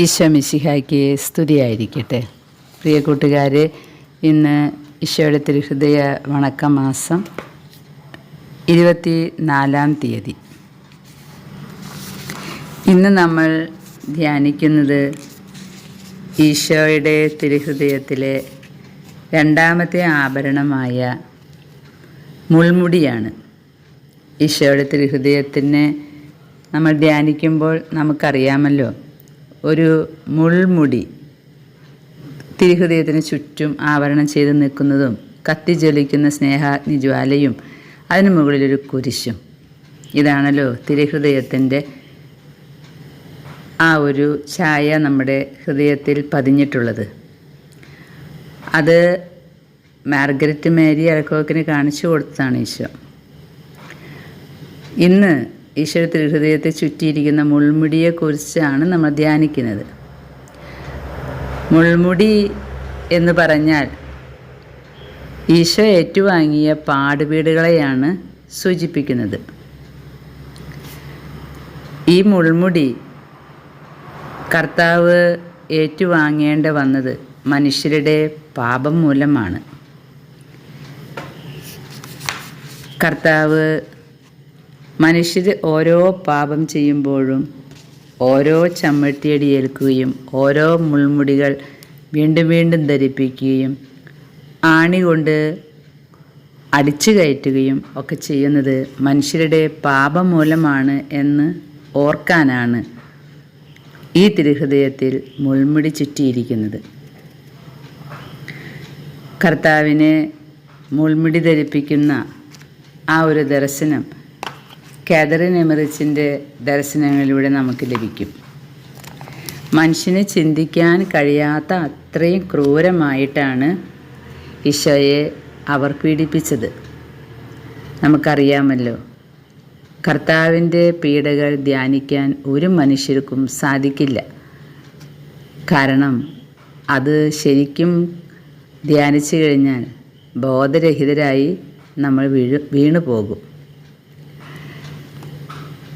ഈശോ മിശിഹായ്ക്ക് സ്തുതിയായിരിക്കട്ടെ. പ്രിയ കൂട്ടുകാരെ ഇന്ന് ഈശോയുടെ തിരുഹൃദയ വണക്ക മാസം ഇരുപത്തി നാലാം തീയതി. ഇന്ന് നമ്മൾ ധ്യാനിക്കുന്നത് ഈശോയുടെ തിരുഹൃദയത്തിലെ രണ്ടാമത്തെ ആഭരണമായ മുൾമുടിയാണ്. ഈശോയുടെ തിരുഹൃദയത്തിനെ നമ്മൾ ധ്യാനിക്കുമ്പോൾ നമുക്കറിയാമല്ലോ ഒരു മുൾമുടി തിരുഹൃദയത്തിന് ചുറ്റും ആവരണം ചെയ്ത് നിൽക്കുന്നതും കത്തിജ്വലിക്കുന്ന സ്നേഹാഗ്നി ജ്വാലയും അതിന് മുകളിലൊരു കുരിശും. ഇതാണല്ലോ തിരുഹൃദയത്തിന്റെ ആ ഒരു ഛായ നമ്മുടെ ഹൃദയത്തിൽ പതിഞ്ഞിട്ടുള്ളത്. അത് മാർഗരറ്റ് മേരി അറക്കോക്കിന് കാണിച്ചു കൊടുത്തതാണ് ഈശോ. ഇന്ന് ഈശ്വര തിരുഹൃദയത്തെ ചുറ്റിയിരിക്കുന്ന മുൾമുടിയെക്കുറിച്ചാണ് നമ്മൾ ധ്യാനിക്കുന്നത്. മുൾമുടി എന്ന് പറഞ്ഞാൽ ഈശോ ഏറ്റുവാങ്ങിയ പാടുവീടുകളെയാണ് സൂചിപ്പിക്കുന്നത്. ഈ മുൾമുടി കർത്താവ് ഏറ്റുവാങ്ങേണ്ട വന്നത് മനുഷ്യരുടെ പാപം മൂലമാണ്. കർത്താവ് മനുഷ്യർ ഓരോ പാപം ചെയ്യുമ്പോഴും ഓരോ ചമ്മട്ടിയടി ഏൽക്കുകയും ഓരോ മുൾമുടികൾ വീണ്ടും വീണ്ടും ധരിപ്പിക്കുകയും ആണി കൊണ്ട് അടിച്ചു കയറ്റുകയും ഒക്കെ ചെയ്യുന്നത് മനുഷ്യരുടെ പാപം മൂലമാണ് എന്ന് ഓർക്കാനാണ് ഈ തിരുഹൃദയത്തിൽ മുൾമുടി ചുറ്റിയിരിക്കുന്നത്. കർത്താവിനെ മുൾമുടി ധരിപ്പിക്കുന്ന ആ ഒരു ദർശനം കാതറിൻ എമറിച്ചിന്റെ ദർശനങ്ങളിലൂടെ നമുക്ക് ലഭിക്കും. മനുഷ്യന് ചിന്തിക്കാൻ കഴിയാത്ത അത്രയും ക്രൂരമായിട്ടാണ് ഈശോയെ അവർ പീഡിപ്പിച്ചത്. നമുക്കറിയാമല്ലോ കർത്താവിന്റെ പീഡകൾ ധ്യാനിക്കാൻ ഒരു മനുഷ്യർക്കും സാധിക്കില്ല. കാരണം അത് ശരിക്കും ധ്യാനിച്ചു കഴിഞ്ഞാൽ ബോധരഹിതരായി നമ്മൾ വീഴു വീണു പോകും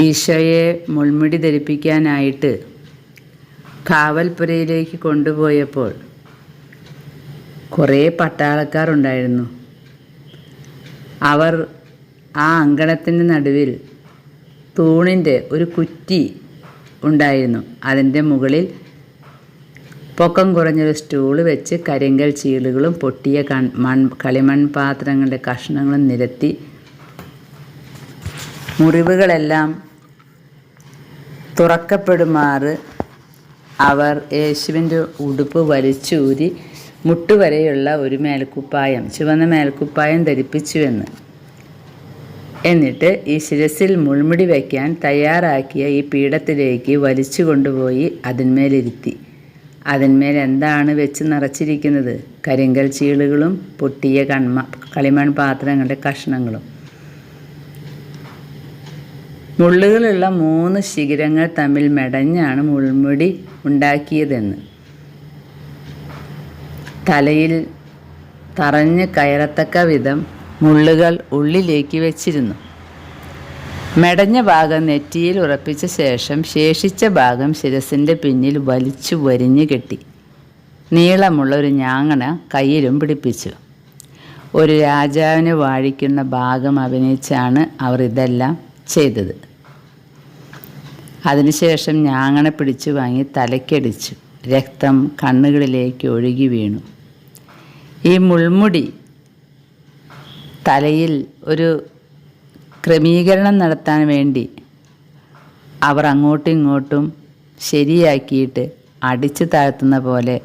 ഈശോയെ മുൾമുടി ധരിപ്പിക്കാനായിട്ട് കാവൽപുരയിലേക്ക് കൊണ്ടുപോയപ്പോൾ കുറേ പട്ടാളക്കാരുണ്ടായിരുന്നു അവർ ആ അങ്കണത്തിന്റെ നടുവിൽ തൂണിന്റെ ഒരു കുറ്റി ഉണ്ടായിരുന്നു. അതിന്റെ മുകളിൽ പൊക്കം കുറഞ്ഞൊരു സ്റ്റൂൾ വെച്ച് കരിങ്കൽ ചീളുകളും പൊട്ടിയ കൺ മൺ കളിമൺ പാത്രങ്ങളുടെ കഷ്ണങ്ങളും നിരത്തി മുറിവുകളെല്ലാം തുറക്കപ്പെടുമാറ്. അവർ യേശുവിന്റെ ഉടുപ്പ് വലിച്ചൂരി മുട്ടുവരെയുള്ള ഒരു മേൽക്കുപ്പായം ചുവന്ന മേൽക്കുപ്പായം ധരിപ്പിച്ചുവെന്ന്. എന്നിട്ട് ഈ ശിരസിൽ മുൾമുടി വയ്ക്കാൻ തയ്യാറാക്കിയ ഈ പീഠത്തിലേക്ക് വലിച്ചു കൊണ്ടുപോയി അതിന്മേലിരുത്തി. അതിന്മേൽ എന്താണ് വെച്ച് നിറച്ചിരിക്കുന്നത്? കരിങ്കൽ ചീളുകളും പൊട്ടിയ കൺമ കളിമൺ പാത്രങ്ങളുടെ കഷ്ണങ്ങളും. മുള്ളുകളുള്ള മൂന്ന് ശിഖരങ്ങൾ തമ്മിൽ മെടഞ്ഞാണ് മുൾമുടി ഉണ്ടാക്കിയതെന്ന്. തലയിൽ തറഞ്ഞ് കയറത്തക്ക വിധം മുള്ളുകൾ ഉള്ളിലേക്ക് വെച്ചിരുന്നു. മെടഞ്ഞ ഭാഗം നെറ്റിയിൽ ഉറപ്പിച്ച ശേഷം ശേഷിച്ച ഭാഗം ശിരസിന്റെ പിന്നിൽ വലിച്ചു വരിഞ്ഞു കെട്ടി. നീളമുള്ള ഒരു ഞാങ്ങണ കയ്യിലും പിടിപ്പിച്ചു. ഒരു രാജാവിന് വാഴിക്കുന്ന ഭാഗം അഭിനയിച്ചാണ് അവർ ഇതെല്ലാം ചെയ്തത്. അതിനുശേഷം ഞാങ്ങണ പിടിച്ചു വാങ്ങി തലയ്ക്കടിച്ചു രക്തം കണ്ണുകളിലേക്ക് ഒഴുകി വീണു. ഈ മുൾമുടി തലയിൽ ഒരു ക്രമീകരണം നടത്താൻ വേണ്ടി അവർ അങ്ങോട്ടും ഇങ്ങോട്ടും ശരിയാക്കിയിട്ട് അടിച്ചു താഴ്ത്തുന്ന പോലെ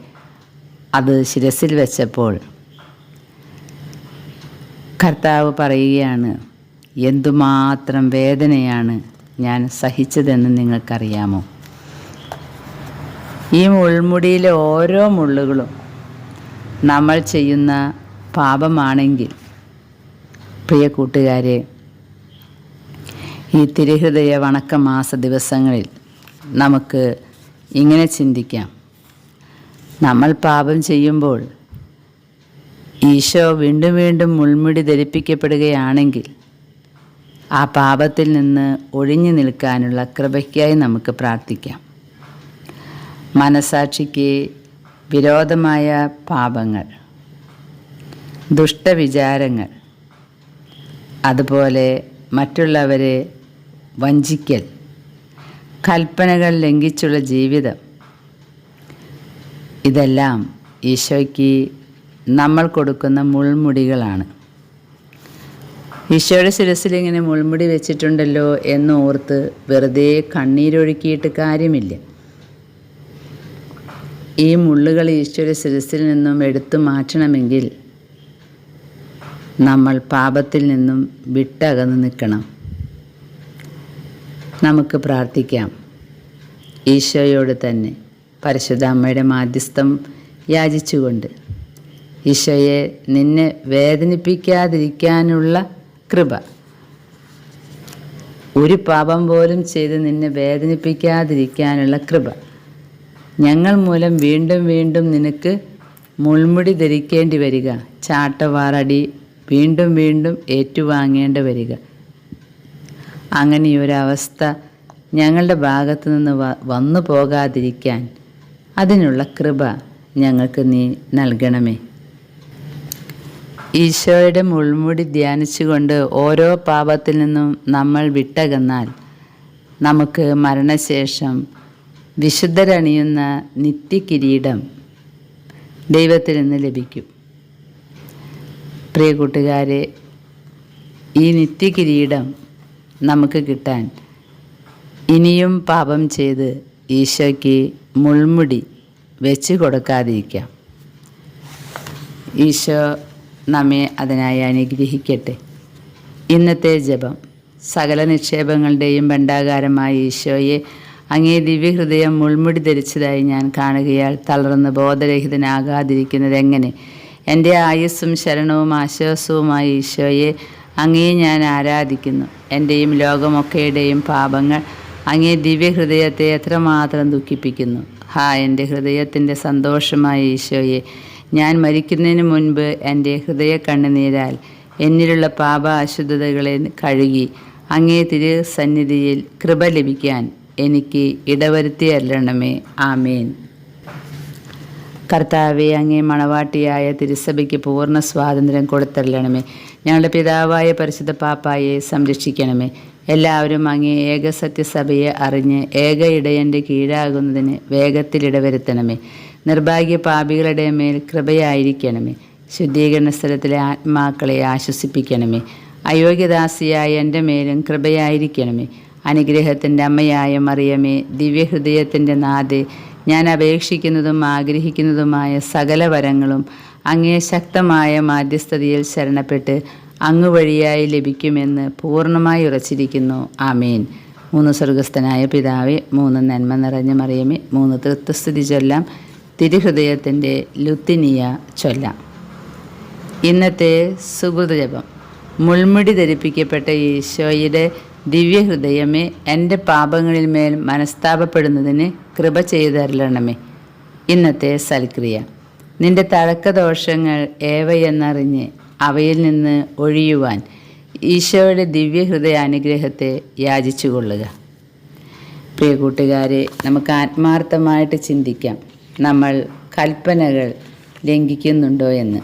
അത് ശിരസിൽ വെച്ചപ്പോൾ കർത്താവ് പറയുകയാണ് എന്തുമാത്രം വേദനയാണ് ഞാൻ സഹിച്ചതെന്ന് നിങ്ങൾക്കറിയാമോ? ഈ മുൾമുടിയിലെ ഓരോ മുള്ളുകളും നമ്മൾ ചെയ്യുന്ന പാപമാണെങ്കിൽ പ്രിയ കൂട്ടുകാരെ ഈ തിരുഹൃദയ വണക്കമാസ ദിവസങ്ങളിൽ നമുക്ക് ഇങ്ങനെ ചിന്തിക്കാം. നമ്മൾ പാപം ചെയ്യുമ്പോൾ ഈശോ വീണ്ടും വീണ്ടും മുൾമുടി ധരിപ്പിക്കപ്പെടുകയാണെങ്കിൽ ആ പാപത്തിൽ നിന്ന് ഒഴിഞ്ഞു നിൽക്കാനുള്ള കൃപയ്ക്കായി നമുക്ക് പ്രാർത്ഥിക്കാം. മനസാക്ഷിക്ക് വിരോധമായ പാപങ്ങൾ ദുഷ്ടവിചാരങ്ങൾ അതുപോലെ മറ്റുള്ളവരെ വഞ്ചിക്കൽ കൽപ്പനകൾ ലംഘിച്ചുള്ള ജീവിതം ഇതെല്ലാം ഈശോയ്ക്ക് നമ്മൾ കൊടുക്കുന്ന മുൾമുടികളാണ്. ഈശോയുടെ ശിരസിൽ ഇങ്ങനെ മുൾമുടി വെച്ചിട്ടുണ്ടല്ലോ എന്ന് ഓർത്ത് വെറുതെ കണ്ണീരൊഴുക്കിയിട്ട് കാര്യമില്ല. ഈ മുള്ളുകൾ ഈശോയുടെ ശിരസിൽ നിന്നും എടുത്തു മാറ്റണമെങ്കിൽ നമ്മൾ പാപത്തിൽ നിന്നും വിട്ടകന്ന് നിൽക്കണം. നമുക്ക് പ്രാർത്ഥിക്കാം. ഈശോയോട് തന്നെ പരിശുദ്ധ അമ്മയുടെ മാധ്യസ്ഥം യാചിച്ചുകൊണ്ട് ഈശോയെ നിന്നെ വേദനിപ്പിക്കാതിരിക്കാനുള്ള കൃപ. ഒരു പാപം പോലും ചെയ്ത് നിന്നെ വേദനിപ്പിക്കാതിരിക്കാനുള്ള കൃപ. ഞങ്ങൾ മൂലം വീണ്ടും വീണ്ടും നിനക്ക് മുൾമുടി ധരിക്കേണ്ടി വരിക. ചാട്ടവാറടി വീണ്ടും വീണ്ടും ഏറ്റുവാങ്ങേണ്ടി വരിക. അങ്ങനെയൊരവസ്ഥ ഞങ്ങളുടെ ഭാഗത്തു നിന്ന് വന്നു പോകാതിരിക്കാൻ അതിനുള്ള കൃപ ഞങ്ങൾക്ക് നീ നൽകണമേ. ഈശോയുടെ മുൾമുടി ധ്യാനിച്ചുകൊണ്ട് ഓരോ പാപത്തിൽ നിന്നും നമ്മൾ വിട്ടകന്നാൽ നമുക്ക് മരണശേഷം വിശുദ്ധരണിയുന്ന നിത്യകിരീടം ദൈവത്തിൽ നിന്ന് ലഭിക്കും. പ്രിയ കൂട്ടുകാരെ ഈ നിത്യകിരീടം നമുക്ക് കിട്ടാൻ ഇനിയും പാപം ചെയ്ത് ഈശോയ്ക്ക് മുൾമുടി വെച്ച് കൊടുക്കാതിരിക്കാം. ഈശോ നമ്മെ അതിനായി അനുഗ്രഹിക്കട്ടെ. ഇന്നത്തെ ജപം സകല നിക്ഷേപങ്ങളുടെയും ഭണ്ഡാകാരമായ ഈശോയെ അങ്ങേ ദിവ്യഹൃദയം മുൾമുടി ധരിച്ചതായി ഞാൻ കാണുകയാൽ തളർന്ന് ബോധരഹിതനാകാതിരിക്കുന്നത് എങ്ങനെ? എന്റെ ആയുസ്സും ശരണവും ആശ്വാസവുമായ ഈശോയെ അങ്ങേ ഞാൻ ആരാധിക്കുന്നു. എന്റെയും ലോകമൊക്കെയുടെയും പാപങ്ങൾ അങ്ങേ ദിവ്യഹൃദയത്തെ എത്രമാത്രം ദുഃഖിപ്പിക്കുന്നു. ഹാ എന്റെ ഹൃദയത്തിന്റെ സന്തോഷമായ ഈശോയെ ഞാൻ മരിക്കുന്നതിന് മുൻപ് എന്റെ ഹൃദയ കണ്ണുനീരാൽ എന്നിലുള്ള പാപ അശുദ്ധതകളെ കഴുകി അങ്ങേ തിരു സന്നിധിയിൽ കൃപ ലഭിക്കാൻ എനിക്ക് ഇടവരുത്തി അല്ലണമേ ആമേൻ. കർത്താവെ അങ്ങേ മണവാട്ടിയായ തിരുസഭയ്ക്ക് പൂർണ സ്വാതന്ത്ര്യം കൊടുത്തല്ലണമേ ഞങ്ങളുടെ പിതാവായ പരിശുദ്ധ പാപ്പായെ സംരക്ഷിക്കണമേ. എല്ലാവരും അങ്ങേ ഏക സത്യസഭയെ അറിഞ്ഞ് ഏക ഇടയന്റെ കീഴാകുന്നതിന് വേഗത്തിൽ ഇടവരുത്തണമേ. നിർഭാഗ്യ പാപികളുടെ മേൽ കൃപയായിരിക്കണമേ. ശുദ്ധീകരണ സ്ഥലത്തിലെ ആത്മാക്കളെ ആശ്വസിപ്പിക്കണമേ. അയോഗ്യദാസിയായ എന്റെ മേലും കൃപയായിരിക്കണമേ. അനുഗ്രഹത്തിന്റെ അമ്മയായ മറിയമേ ദിവ്യഹൃദയത്തിന്റെ നാഥെ ഞാൻ അപേക്ഷിക്കുന്നതും ആഗ്രഹിക്കുന്നതുമായ സകല വരങ്ങളും അങ്ങേ ശക്തമായ മാധ്യസ്ഥതയിൽ ശരണപ്പെട്ട് അങ്ങ് വഴിയായി ലഭിക്കുമെന്ന് പൂർണമായി ഉറച്ചിരിക്കുന്നു. ആമേൻ. മൂന്ന് സ്വർഗസ്ഥനായ പിതാവെ മൂന്ന് നന്മ നിറഞ്ഞ മറിയമേ മൂന്ന് തൃത്വസ്ഥിതി ചൊല്ലാം തിരുഹൃദയത്തിന്റെ ലുത്തിനിയ ചൊല്ലാം. ഇന്നത്തെ സുഹൃതജപം മുൾമുടി ധരിപ്പിക്കപ്പെട്ട ഈശോയുടെ ദിവ്യഹൃദയമേ എന്റെ പാപങ്ങളിൽ മേൽ മനസ്താപപ്പെടുന്നതിന് കൃപ ചെയ്തരളണമേ. ഇന്നത്തെ സൽക്രിയ. നിന്റെ തഴക്കദോഷങ്ങൾ ഏവയെന്നറിഞ്ഞ് അവയിൽ നിന്ന് ഒഴിയുവാൻ ഈശോയുടെ ദിവ്യഹൃദയ അനുഗ്രഹത്തെ യാചിച്ചുകൊള്ളുക. പ്രിയ കൂട്ടുകാരെ നമുക്ക് ആത്മാർത്ഥമായിട്ട് ചിന്തിക്കാം. നമ്മൾ കൽപ്പനകൾ ലംഘിക്കുന്നുണ്ടോ എന്ന്.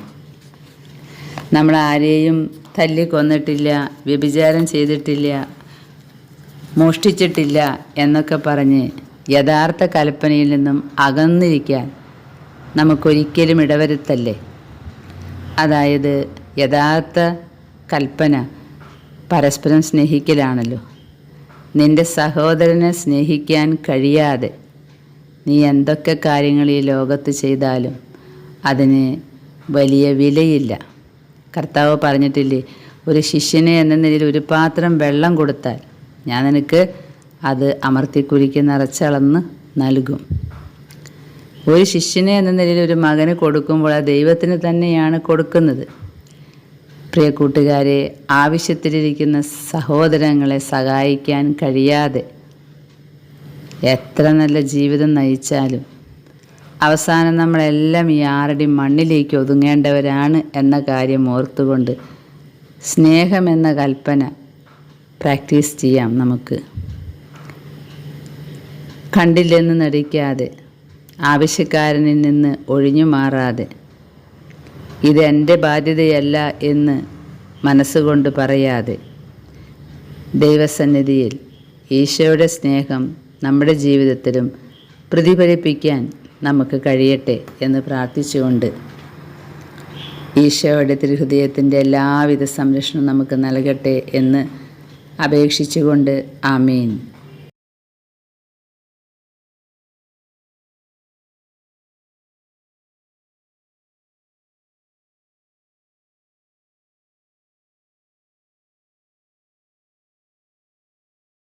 നമ്മൾ ആരെയും തല്ലിക്കൊന്നിട്ടില്ല വ്യഭിചാരം ചെയ്തിട്ടില്ല മോഷ്ടിച്ചിട്ടില്ല എന്നൊക്കെ പറഞ്ഞ് യഥാർത്ഥ കൽപ്പനയിൽ നിന്നും അകന്നിരിക്കാൻ നമുക്കൊരിക്കലും ഇടവരുത്തല്ലേ? അതായത് യഥാർത്ഥ കൽപ്പന പരസ്പരം സ്നേഹിക്കലാണല്ലോ. നിന്റെ സഹോദരനെ സ്നേഹിക്കാൻ കഴിയാതെ നീ എന്തൊക്കെ കാര്യങ്ങൾ ഈ ലോകത്ത് ചെയ്താലും അതിന് വലിയ വിലയില്ല. കർത്താവ് പറഞ്ഞിട്ടില്ലേ ഒരു ശിഷ്യനെ എന്ന നിലയിൽ ഒരു പാത്രം വെള്ളം കൊടുത്താൽ ഞാൻ നിനക്ക് അത് അമർത്തി അമർത്തിക്കുരിക്ക് നിറച്ചളന്ന് നൽകും. ഒരു ശിഷ്യനെ എന്ന നിലയിൽ ഒരു മകന് കൊടുക്കുമ്പോൾ ആ ദൈവത്തിന് തന്നെയാണ് കൊടുക്കുന്നത്. പ്രിയ കൂട്ടുകാരെ ആവശ്യത്തിലിരിക്കുന്ന സഹോദരങ്ങളെ സഹായിക്കാൻ കഴിയാതെ എത്ര നല്ല ജീവിതം നയിച്ചാലും അവസാനം നമ്മളെല്ലാം ഈ ആറടി മണ്ണിലേക്ക് ഒതുങ്ങേണ്ടവരാണ് എന്ന കാര്യം ഓർത്തുകൊണ്ട് സ്നേഹമെന്ന കൽപ്പന പ്രാക്ടീസ് ചെയ്യാം നമുക്ക്. കണ്ടില്ലെന്ന് നടിക്കാതെ ആവശ്യക്കാരനിൽ നിന്ന് ഒഴിഞ്ഞു മാറാതെ ഇത് എന്റെ ബാധ്യതയല്ല എന്ന് മനസ്സുകൊണ്ട് പറയാതെ ദൈവസന്നിധിയിൽ ഈശോയുടെ സ്നേഹം നമ്മുടെ ജീവിതത്തിലും പ്രതിഫലിപ്പിക്കാൻ നമുക്ക് കഴിയട്ടെ എന്ന് പ്രാർത്ഥിച്ചുകൊണ്ട് ഈശോയുടെ തിരുഹൃദയത്തിന്റെ എല്ലാവിധ സംരക്ഷണവും നമുക്ക് നൽകട്ടെ എന്ന് അപേക്ഷിച്ചുകൊണ്ട് ആമീൻ.